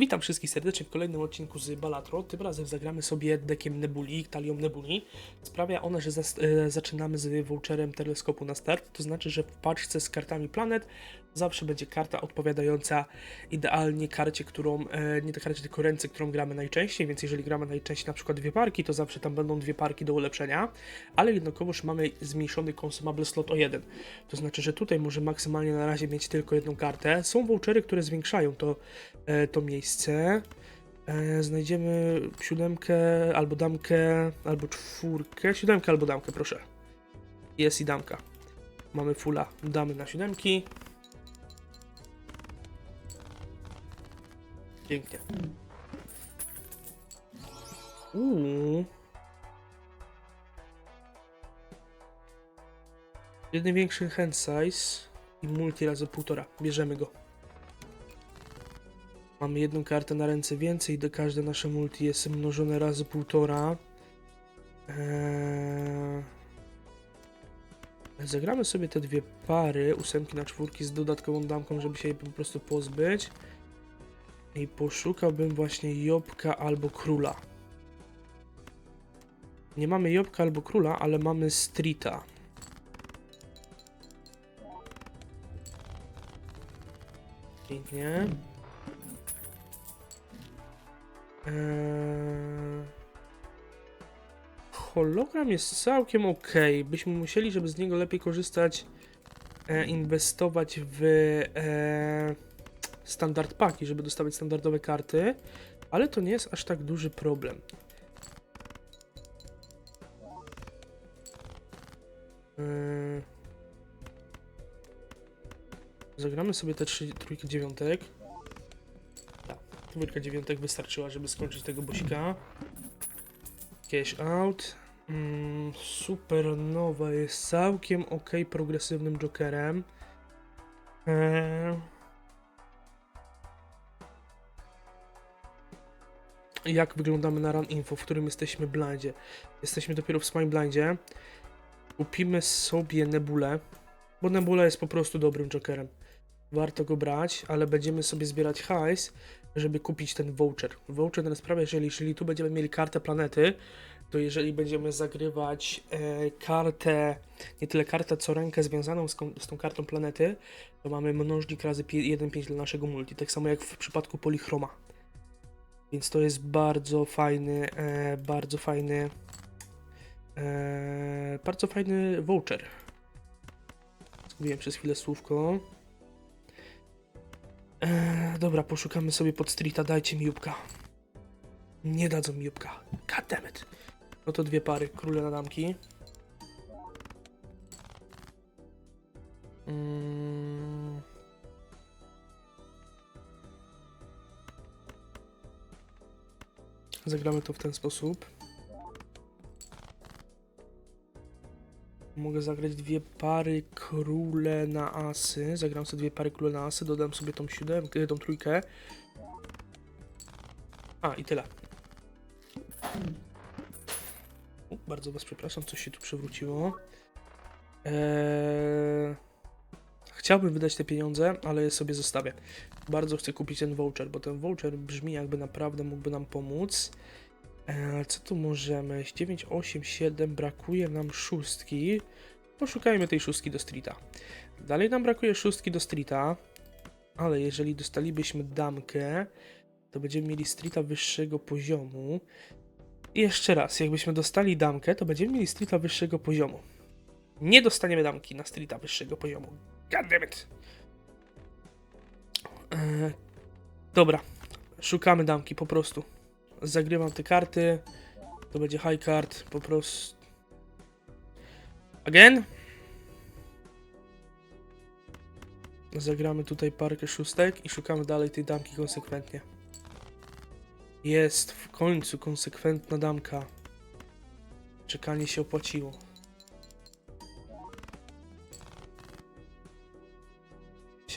Witam wszystkich serdecznie w kolejnym odcinku z Balatro. Tym razem zagramy sobie dekiem Nebuli, talią Nebuli. Sprawia ona, że e, zaczynamy z voucherem teleskopu na start. To znaczy, że w paczce z kartami planet zawsze będzie karta odpowiadająca idealnie karcie, którą, e, nie karcie, tylko ręce, którą gramy najczęściej. Więc jeżeli gramy najczęściej na przykład dwie parki, to zawsze tam będą dwie parki do ulepszenia. Ale jednakowoż mamy zmniejszony consumable slot o jeden. To znaczy, że tutaj może maksymalnie na razie mieć tylko jedną kartę. Są vouchery, które zwiększają to, e, to miejsce. E, znajdziemy siódemkę, albo damkę, albo czwórkę. Siódemkę albo damkę, proszę. Jest i damka. Mamy fulla damy na siódemki. Pięknie. Uuu. Jeden większy hand size i multi razy półtora. Bierzemy go. Mamy jedną kartę na ręce więcej, do każde nasze multi jest mnożone razy półtora. Eee... Zagramy sobie te dwie pary, ósemki na czwórki z dodatkową damką, żeby się jej po prostu pozbyć. I poszukałbym właśnie Jobka albo Króla. Nie mamy Jobka albo Króla, ale mamy Streeta. Pięknie. Eee... Hologram jest całkiem ok. Byśmy musieli, żeby z niego lepiej korzystać, e, inwestować w e, standard paki, żeby dostawać standardowe karty, ale to nie jest aż tak duży problem. Eee... Zagramy sobie te trzy, dziewiątek. Tak, trójka dziewiątek wystarczyła, żeby skończyć tego bosika. Cash out. Mm, Supernowa jest całkiem ok progresywnym jokerem. Eee... Jak wyglądamy na run info, w którym jesteśmy blindzie? Jesteśmy dopiero w swoim blindzie. Kupimy sobie Nebulę, bo Nebula jest po prostu dobrym jokerem. Warto go brać, ale będziemy sobie zbierać hajs, żeby kupić ten voucher. Voucher ten sprawia, jeżeli, jeżeli tu będziemy mieli kartę planety, to jeżeli będziemy zagrywać e, kartę, nie tyle kartę, co rękę związaną z, z tą kartą planety, to mamy mnożnik razy pi- 1,5 dla naszego multi. Tak samo jak w przypadku polichroma. Więc to jest bardzo fajny, e, bardzo fajny, e, bardzo fajny voucher. Zgubiłem przez chwilę słówko. Eee, dobra, poszukamy sobie pod streeta, dajcie mi jubka. Nie dadzą mi jubka. Goddammit. No to dwie pary, króle na damki. Mm. Zagramy to w ten sposób. Mogę zagrać dwie pary króle na asy. Zagram sobie dwie pary króle na asy, dodam sobie tą siódemkę, tą trójkę. A, i tyle. U, bardzo was przepraszam, coś się tu przewróciło. Eee... Chciałbym wydać te pieniądze, ale je sobie zostawię. Bardzo chcę kupić ten voucher, bo ten voucher brzmi jakby naprawdę mógłby nam pomóc. Eee, co tu możemy? 9, 8, 7, brakuje nam szóstki. Poszukajmy tej szóstki do streeta. Dalej nam brakuje szóstki do streeta, ale jeżeli dostalibyśmy damkę, to będziemy mieli streeta wyższego poziomu. I jeszcze raz, jakbyśmy dostali damkę, to będziemy mieli streeta wyższego poziomu. Nie dostaniemy damki na streeta wyższego poziomu. Goddammit. Eee, dobra, szukamy damki po prostu. Zagrywam te karty. To będzie high card, po prostu. Again? Zagramy tutaj parkę szóstek i szukamy dalej tej damki konsekwentnie. Jest w końcu konsekwentna damka. Czekanie się opłaciło.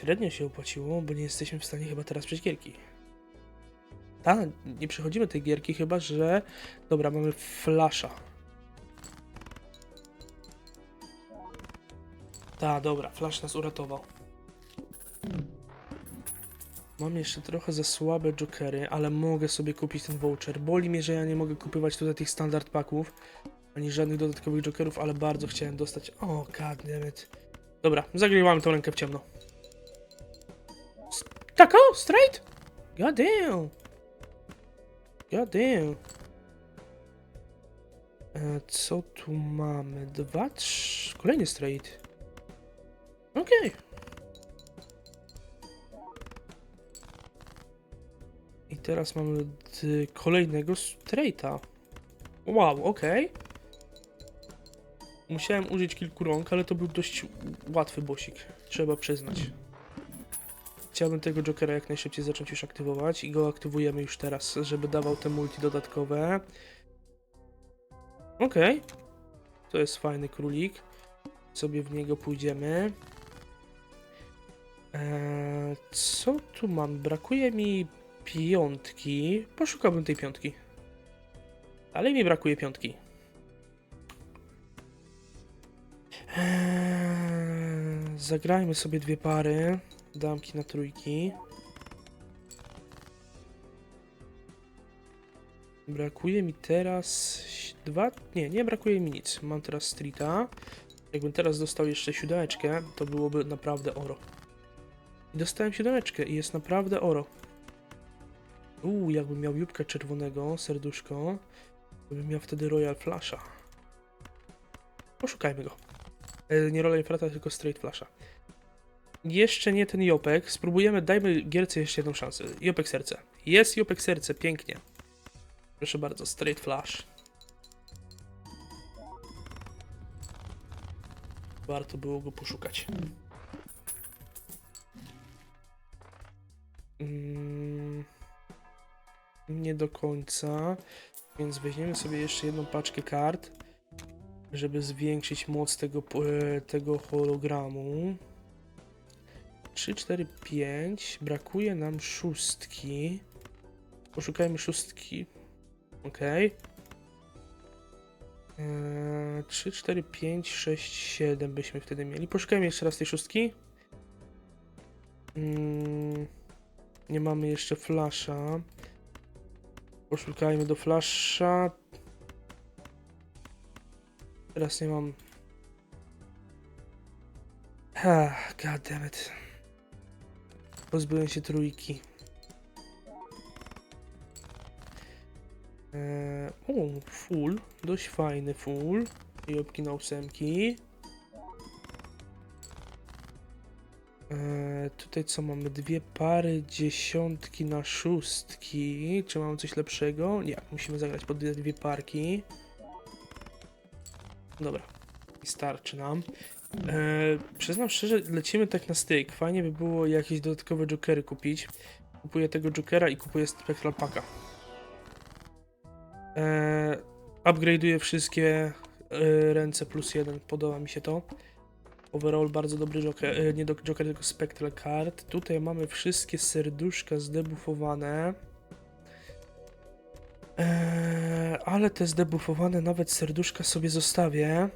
Średnio się opłaciło, bo nie jesteśmy w stanie chyba teraz przejść gierki. Ta, nie przechodzimy tej gierki, chyba że. Dobra, mamy flasha. Ta, dobra, flash nas uratował. Mam jeszcze trochę za słabe jokery, ale mogę sobie kupić ten voucher. Boli mnie, że ja nie mogę kupywać tutaj tych standard paków, ani żadnych dodatkowych jokerów, ale bardzo chciałem dostać. O, oh, goddammit. Dobra, zagrywamy tą rękę w ciemno. S- Tak, o, straight? God damn. God damn. E, co tu mamy? Dwa, trzy... Kolejny straight. Okej. I teraz mamy kolejnego straighta. Wow, okej. Musiałem użyć kilku rąk, ale to był dość łatwy bosik, trzeba przyznać. Chciałbym tego Jokera jak najszybciej zacząć już aktywować i go aktywujemy już teraz, żeby dawał te multi dodatkowe. Okej. To jest fajny królik. Sobie w niego pójdziemy. Eee, co tu mam? Brakuje mi piątki. Poszukałbym tej piątki. Ale mi brakuje piątki. Eee, zagrajmy sobie dwie pary. Damki na trójki. Brakuje mi teraz dwa. Nie, nie brakuje mi nic. Mam teraz streeta. Jakbym teraz dostał jeszcze siódemeczkę, to byłoby naprawdę oro. I dostałem siódemeczkę i jest naprawdę oro. Uuu, jakbym miał jubkę czerwonego, serduszko, to bym miał wtedy Royal Flasha. Poszukajmy go. E, nie Royal Flasha, tylko Straight Flasha. Jeszcze nie ten Jopek. Spróbujemy, dajmy gierce jeszcze jedną szansę. Jopek serce. Jest Jopek serce, pięknie. Proszę bardzo, Straight Flash. Warto było go poszukać. Mm, nie do końca. Więc weźmiemy sobie jeszcze jedną paczkę kart, żeby zwiększyć moc tego, e, tego hologramu. 3, 4, 5. Brakuje nam szóstki. Poszukajmy szóstki. Okej. Eee, 3, 4, 5, 6, 7 byśmy wtedy mieli. Poszukajmy jeszcze raz tej szóstki. Mm, nie mamy jeszcze flasha. Poszukajmy do flasha. Teraz nie mam. Ah, god damn it. Pozbyłem się trójki. Eee, o, full. Dość fajny full. Jobki na ósemki. Eee, tutaj co mamy? Dwie pary dziesiątki na szóstki. Czy mamy coś lepszego? Nie, musimy zagrać po dwie, dwie parki. Dobra. I starczy nam. Eee, przyznam szczerze, lecimy tak na styk. Fajnie by było jakieś dodatkowe jokery kupić. Kupuję tego jokera i kupuję Spectral Packa. Eee, upgrade'uję wszystkie e, ręce plus jeden. Podoba mi się to. Overall bardzo dobry joker, e, nie do joker, tylko Spectral Card. Tutaj mamy wszystkie serduszka zdebuffowane. Eee, ale te zdebuffowane nawet serduszka sobie zostawię.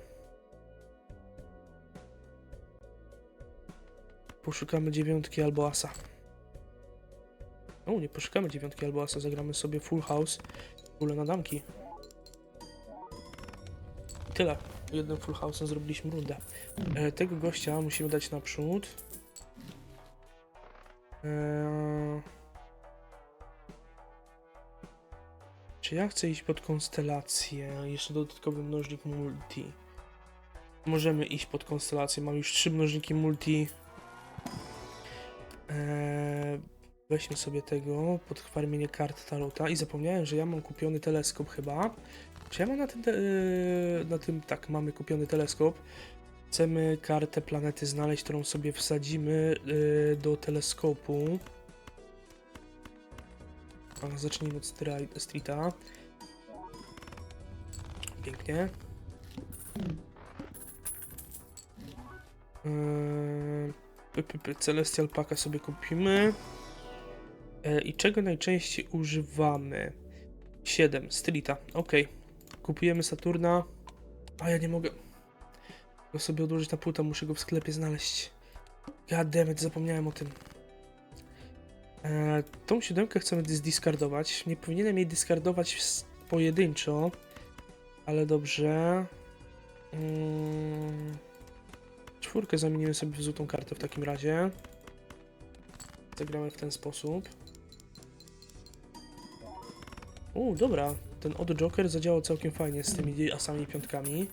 Poszukamy dziewiątki albo asa. O, nie poszukamy dziewiątki albo asa, zagramy sobie full house, full na damki. Tyle. Jednym full house'em zrobiliśmy rundę. E, tego gościa musimy dać naprzód. E, czy ja chcę iść pod konstelację? Jeszcze dodatkowy mnożnik multi. Możemy iść pod konstelację. Mam już trzy mnożniki multi. Eee, weźmy sobie tego pod farmienie kart Tarota i zapomniałem, że ja mam kupiony teleskop chyba. Czy ja mam na tym, eee, na tym, tak, mamy kupiony teleskop. Chcemy kartę planety znaleźć, którą sobie wsadzimy eee, do teleskopu. A, zacznijmy od streeta. Pięknie. P, Celestial Packa sobie kupimy. E, I czego najczęściej używamy? 7. Streeta. Ok. Kupujemy Saturna. A ja nie mogę go sobie odłożyć na płytę. Muszę go w sklepie znaleźć. God damn it, zapomniałem o tym. E, tą siódemkę chcemy zdiskardować. Nie powinienem jej diskardować pojedynczo, ale dobrze. Mm, czwórkę zamienimy sobie w złotą kartę w takim razie. Zagramy w ten sposób. U, dobra. Ten odd Joker zadziałał całkiem fajnie z tymi asami i piątkami.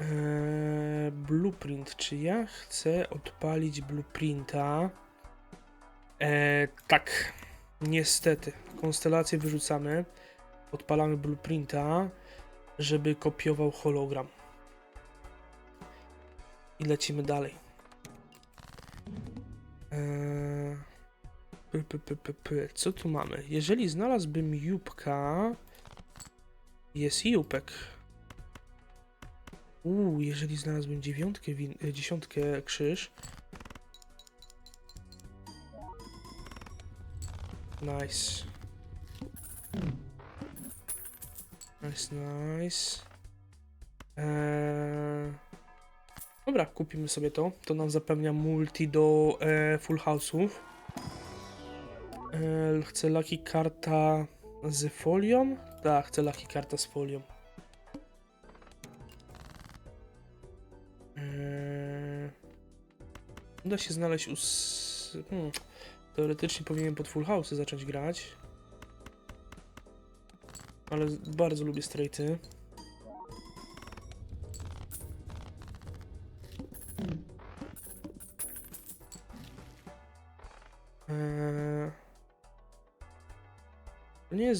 Eee, blueprint. Czy ja chcę odpalić blueprinta? Eee, tak. Niestety. Konstelację wyrzucamy. Odpalamy blueprinta, żeby kopiował hologram. I lecimy dalej. Eee, P. Co tu mamy? Jeżeli znalazłbym Jupka... Jest Jupek. Uuu, jeżeli znalazłbym dziewiątkę, win- e, dziesiątkę krzyż. Nice. Nice, nice. Eee... Dobra, kupimy sobie to. To nam zapewnia multi do e, full house'ów. E, chcę lucky karta z folią? Tak, chcę lucky karta z folią. Eee, Uda się znaleźć us... Hmm. Teoretycznie powinienem pod full house zacząć grać. Ale bardzo lubię straighty.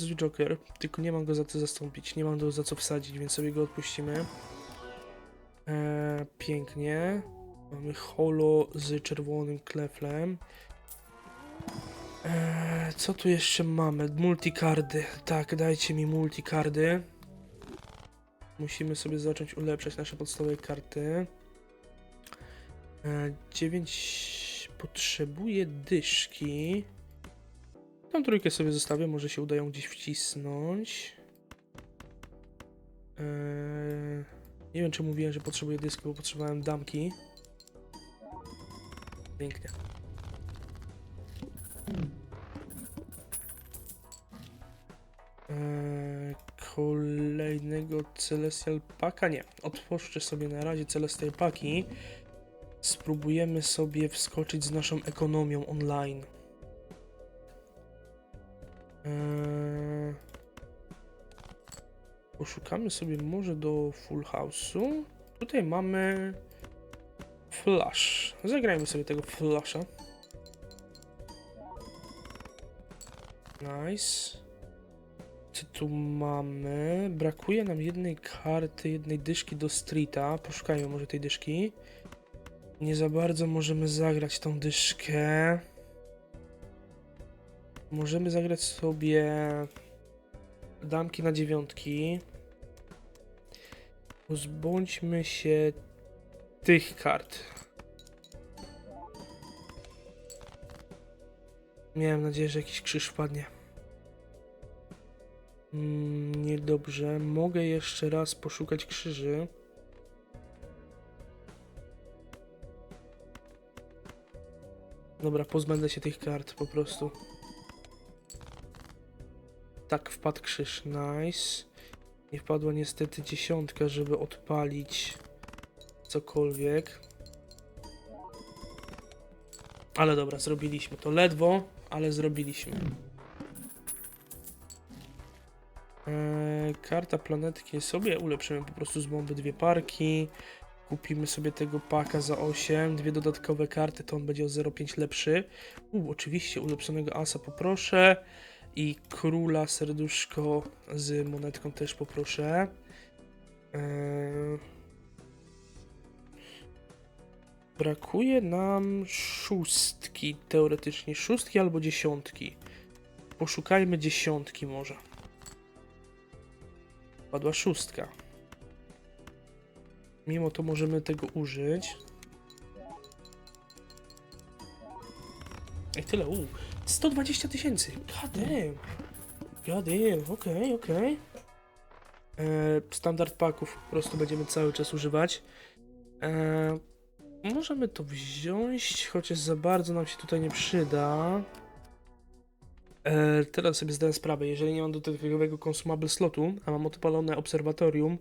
Jest Joker, tylko nie mam go za co zastąpić, nie mam go za co wsadzić, więc sobie go odpuścimy. Eee, pięknie. Mamy holo z czerwonym kleflem. Eee, co tu jeszcze mamy? Multikardy. Tak, dajcie mi multikardy. Musimy sobie zacząć ulepszać nasze podstawowe karty. Eee, 9 potrzebuje dyszki. Tą trójkę sobie zostawię, może się uda ją gdzieś wcisnąć. Eee, nie wiem, czy mówiłem, że potrzebuję dysku, bo potrzebowałem damki. Pięknie. Eee, kolejnego Celestial Packa? Nie. Otwórzcie sobie na razie Celestial Paki. Spróbujemy sobie wskoczyć z naszą ekonomią online. Eee, poszukamy sobie może do Full House'u. Tutaj mamy Flash. Zagrajmy sobie tego Flasha. Nice. Co tu mamy? Brakuje nam jednej karty, jednej dyszki do streeta. Poszukajmy może tej dyszki. Nie za bardzo możemy zagrać tą dyszkę. Możemy zagrać sobie damki na dziewiątki. Pozbądźmy się tych kart. Miałem nadzieję, że jakiś krzyż wpadnie. Mm, niedobrze. Mogę jeszcze raz poszukać krzyży. Dobra, pozbędę się tych kart po prostu. Tak, wpadł krzyż. Nice. Nie wpadła niestety dziesiątka, żeby odpalić cokolwiek. Ale dobra, zrobiliśmy to ledwo, ale zrobiliśmy. Eee, karta planetki sobie ulepszymy po prostu z bomby dwie parki. Kupimy sobie tego paka za 8, dwie dodatkowe karty, to on będzie o 0,5 lepszy. U, oczywiście ulepszonego asa poproszę. I króla serduszko z monetką też poproszę. Eee, Brakuje nam szóstki, teoretycznie szóstki albo dziesiątki. Poszukajmy dziesiątki może. Padła szóstka. Mimo to możemy tego użyć. I tyle, uuu. 120 tysięcy. God damn. God damn, okej, okej. Eee, Standard paków po prostu będziemy cały czas używać. Eee, Możemy to wziąć, chociaż za bardzo nam się tutaj nie przyda. E, teraz sobie zdaję sprawę, jeżeli nie mam dodatkowego consumable slotu, a mam odpalone obserwatorium,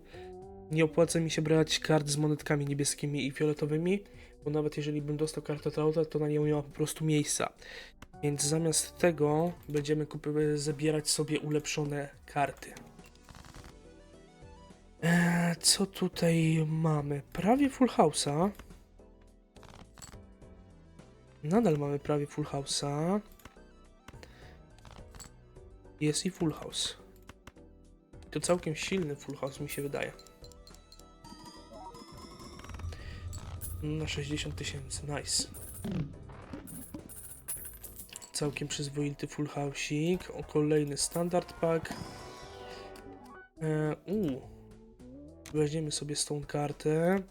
nie opłaca mi się brać kart z monetkami niebieskimi i fioletowymi, bo nawet jeżeli bym dostał kartę Trauta, to na nią nie ma po prostu miejsca. Więc zamiast tego będziemy kupy- zabierać sobie ulepszone karty. Eee, co tutaj mamy? Prawie full house'a. Nadal mamy prawie full house'a. Jest i full house. To całkiem silny full house mi się wydaje. Na 60 tysięcy, nice. Całkiem przyzwoity full house'ik. O, kolejny standard pack. E, uu. Weźmiemy sobie z tą kartę.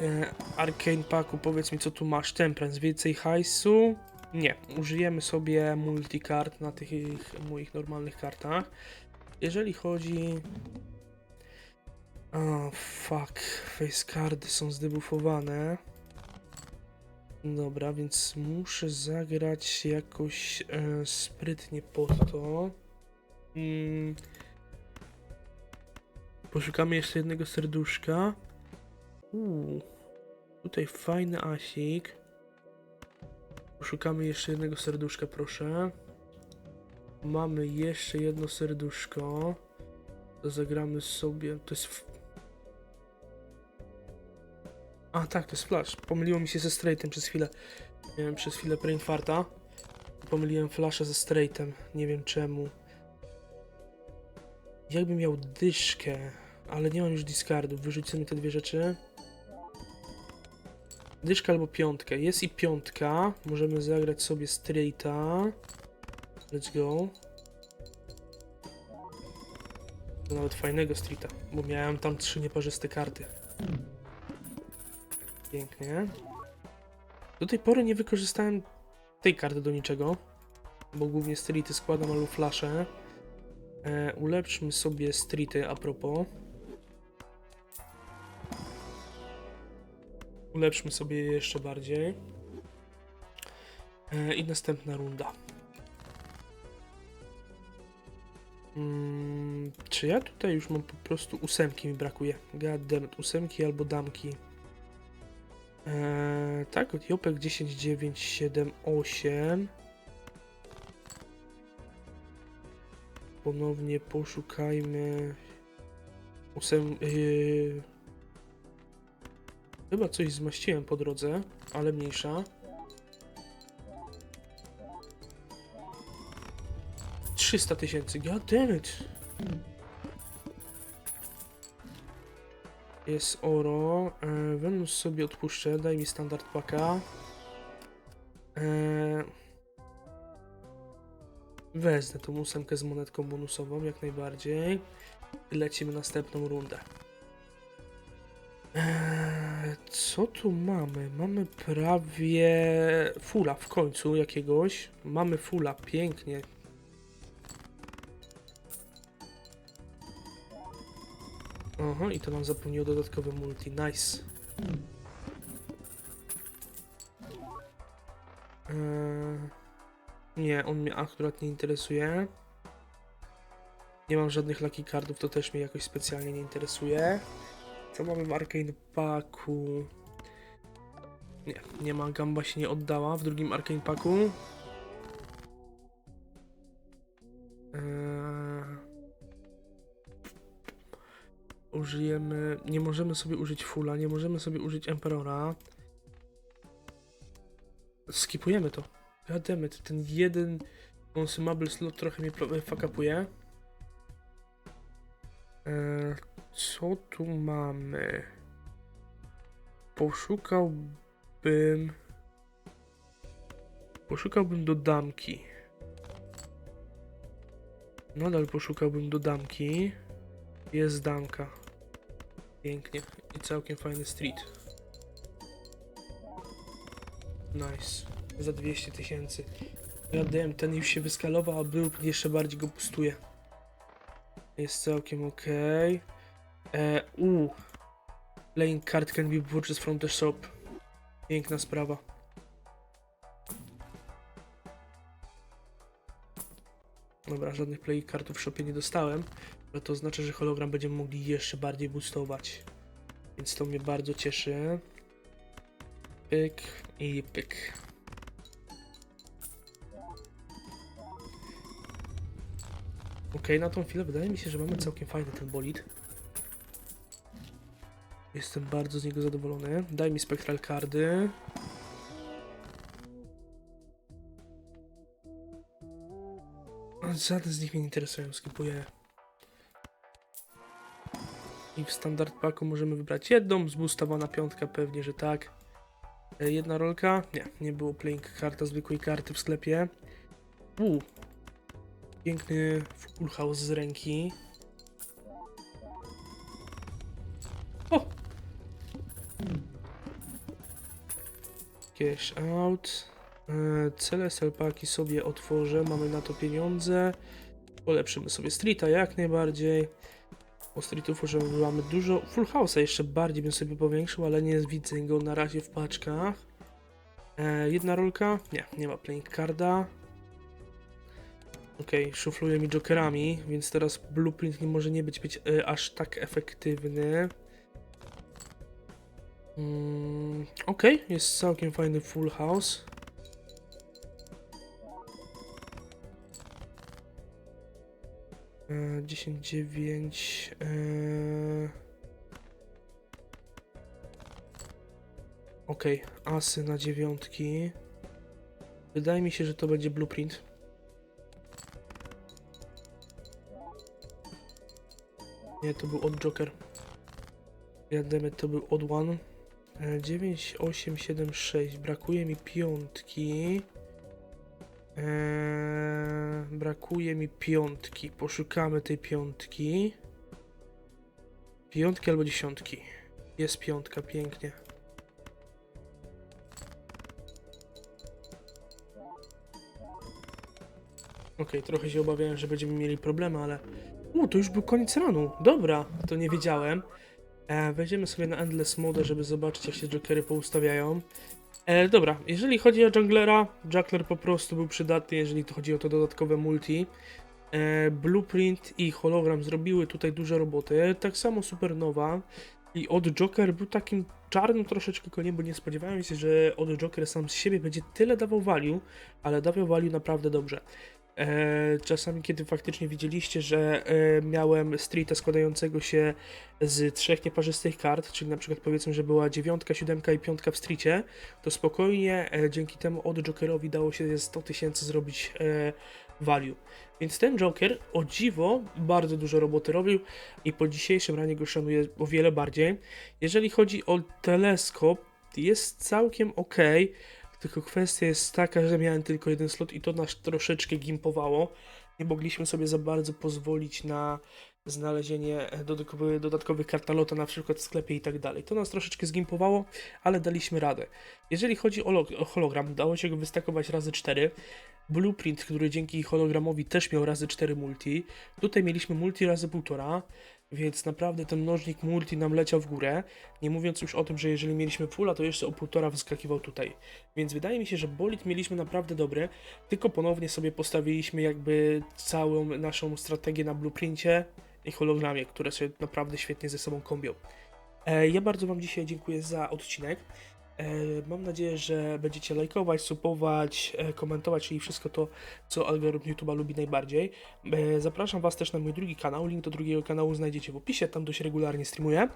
E, Arcane Packu, powiedz mi co tu masz. Temperance, więcej hajsu? Nie, użyjemy sobie multicard na tych moich normalnych kartach. Jeżeli chodzi... O, fuck, face cardy są zdebuffowane. Dobra, więc muszę zagrać jakoś e, sprytnie pod to. Mm. Poszukamy jeszcze jednego serduszka. Uuu, tutaj fajny asik. Poszukamy jeszcze jednego serduszka, proszę. Mamy jeszcze jedno serduszko. Zagramy sobie. To jest. A tak, to jest flash. Pomyliło mi się ze straightem przez chwilę. Miałem przez chwilę brain farta. Pomyliłem flasha ze straightem. Nie wiem czemu. Jakbym miał dyszkę, ale nie mam już discardów. Wyrzucimy te dwie rzeczy. Dyszka albo piątkę. Jest i piątka. Możemy zagrać sobie straighta. Let's go. Nawet fajnego streeta, bo miałem tam trzy nieparzyste karty. Pięknie. Do tej pory nie wykorzystałem tej karty do niczego, bo głównie streety składam albo flasze. E, ulepszmy sobie streety a propos. Ulepszmy sobie je jeszcze bardziej. E, I następna runda. Mm, czy ja tutaj już mam po prostu ósemki mi brakuje? Goddammit, ósemki albo damki. Eee, tak, Jopek 10, 9, 7, 8. Ponownie poszukajmy. Ósem. Yy... Chyba coś zmaściłem po drodze, ale mniejsza. 300 tysięcy, god Jest oro. E, Wenus sobie odpuszczę, daj mi standard paka. E, wezmę tą ósemkę z monetką bonusową, jak najbardziej. I lecimy następną rundę. E, co tu mamy? Mamy prawie fula w końcu jakiegoś. Mamy fula, pięknie. Aha, i to nam zapewniło dodatkowe multi. Nice. Eee, nie, on mnie akurat nie interesuje. Nie mam żadnych lucky cardów, to też mnie jakoś specjalnie nie interesuje. Co mamy w Arcane Packu? Nie, nie ma, Gamba się nie oddała w drugim Arcane Packu. Użyjemy. Nie możemy sobie użyć Fulla, nie możemy sobie użyć Emperora. Skipujemy to. Goddammit, ten jeden consumable slot trochę mnie fuckupuje. Eee, co tu mamy? Poszukałbym. Poszukałbym do damki. Nadal poszukałbym do damki. Jest damka. Pięknie. I całkiem fajny street. Nice. Za 200 tysięcy. Gadem, ten już się wyskalował, a był jeszcze bardziej go pustuje. Jest całkiem ok. E, u. Playing card can be purchased from the shop. Piękna sprawa. Dobra, żadnych play kartów w shopie nie dostałem, ale to oznacza, że hologram będziemy mogli jeszcze bardziej boostować. Więc to mnie bardzo cieszy. Pyk i pyk. Okej, na tą chwilę wydaje mi się, że mamy całkiem fajny ten bolid. Jestem bardzo z niego zadowolony. Daj mi spektral kardy. Żaden z nich mnie nie interesują, skipuję. I w standard packu możemy wybrać jedną, zboostowana piątka pewnie, że tak. E, Jedna rolka? Nie, nie było playing karta zwykłej karty w sklepie. U. Piękny full house z ręki. O! Cash out. E, Celestial paki sobie otworzę, mamy na to pieniądze. Polepszymy sobie streeta jak najbardziej. O streetów używamy dużo. Full house'a jeszcze bardziej bym sobie powiększył, ale nie widzę go na razie w paczkach. E, jedna rolka? Nie, nie ma playing carda. Okej, szufluje mi jokerami, więc teraz blueprint nie może nie być, być e, aż tak efektywny. Mm, Okej, jest całkiem fajny full house. 10, 9. E... Okej, asy na dziewiątki. Wydaje mi się, że to będzie blueprint. Nie, to był od Joker. Jademy, to był od One. E, 9, 8, 7, 6. Brakuje mi piątki. Eee, brakuje mi piątki. Poszukamy tej piątki. Piątki albo dziesiątki. Jest piątka, pięknie. Okej, trochę się obawiałem, że będziemy mieli problemy, ale... U, to już był koniec ranu. Dobra, to nie wiedziałem. E, wejdziemy sobie na Endless Mode, żeby zobaczyć, jak się jokery poustawiają. E, dobra, jeżeli chodzi o junglera, jungler po prostu był przydatny, jeżeli to chodzi o to dodatkowe multi. E, Blueprint i hologram zrobiły tutaj duże roboty, tak samo Supernowa i od Joker był takim czarnym troszeczkę koniem, bo nie spodziewałem się, że od Joker sam z siebie będzie tyle dawał value, ale dawał value naprawdę dobrze. E, czasami, kiedy faktycznie widzieliście, że e, miałem streeta składającego się z trzech nieparzystych kart, czyli na przykład powiedzmy, że była dziewiątka, siódemka i piątka w streetie, to spokojnie e, dzięki temu od Jokerowi dało się 100 tysięcy zrobić value. Więc ten Joker, o dziwo, bardzo dużo roboty robił i po dzisiejszym ranie go szanuję o wiele bardziej. Jeżeli chodzi o teleskop, jest całkiem ok. Tylko kwestia jest taka, że miałem tylko jeden slot i to nas troszeczkę gimpowało. Nie mogliśmy sobie za bardzo pozwolić na znalezienie dodatkowych, dodatkowych kartalota na przykład w sklepie i tak dalej. To nas troszeczkę zgimpowało, ale daliśmy radę. Jeżeli chodzi o, o hologram, dało się go wystakować razy 4. Blueprint, który dzięki hologramowi też miał razy 4 multi. Tutaj mieliśmy multi razy 1,5. Więc naprawdę ten mnożnik multi nam leciał w górę. Nie mówiąc już o tym, że jeżeli mieliśmy fulla, to jeszcze o półtora wyskakiwał tutaj. Więc wydaje mi się, że bolid mieliśmy naprawdę dobry, tylko ponownie sobie postawiliśmy jakby całą naszą strategię na blueprincie i hologramie, które się naprawdę świetnie ze sobą kombią. E, ja bardzo Wam dzisiaj dziękuję za odcinek. E, mam nadzieję, że będziecie lajkować, subować, e, komentować, czyli wszystko to, co algorytm YouTube'a lubi najbardziej. E, zapraszam Was też na mój drugi kanał. Link do drugiego kanału znajdziecie w opisie, tam dość regularnie streamuję.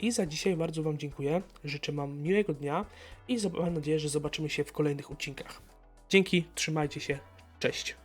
I za dzisiaj bardzo Wam dziękuję. Życzę Wam miłego dnia i mam nadzieję, że zobaczymy się w kolejnych odcinkach. Dzięki, trzymajcie się, cześć.